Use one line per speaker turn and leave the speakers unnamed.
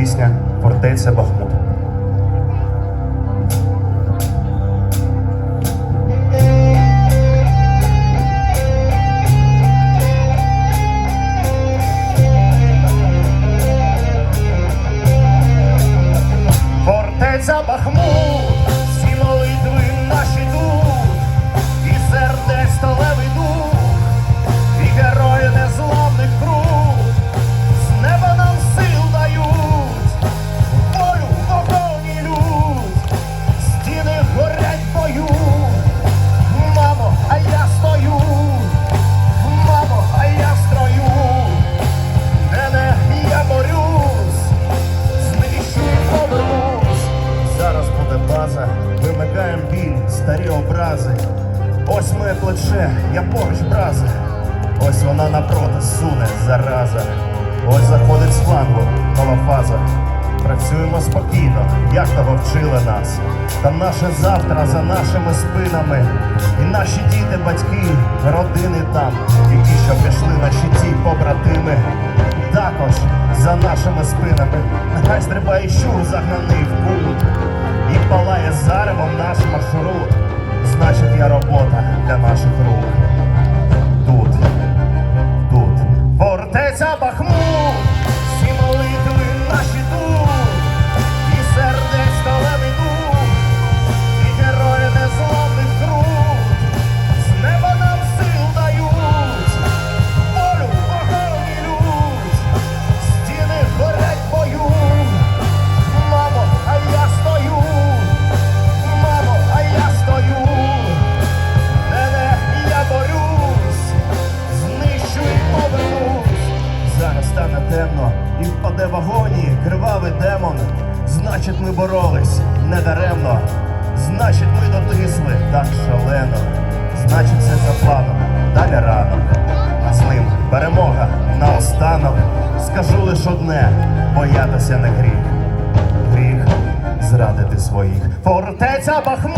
пісня Фортеця Бахмут. Фортеця Бахмут, вимикаєм біль, старі образи. Ось моє плече, я поруч браза. Ось вона напроти суне зараза. Ось заходить з флангу, нова фаза. Працюємо спокійно, як того вчили нас. Та наше завтра за нашими спинами. І наші діти, батьки, родини там, і ті, що пішли на щиті побратими. Також за нашими спинами. Нехай стрибає щур загнаний в кут. Палає заревом наш маршрут. Значить, є робота для наших рук. Тут, тут. Фортеця Бахмут, і впаде в агонії кривавий демон. Значить, ми боролись недаремно. Значить, ми дотисли так шалено. Значить, все за планом, далі рано. А з ним перемога наостанок. Скажу лиш одне, боятися не гріх. Гріх зрадити своїх. Фортеця Бахмут,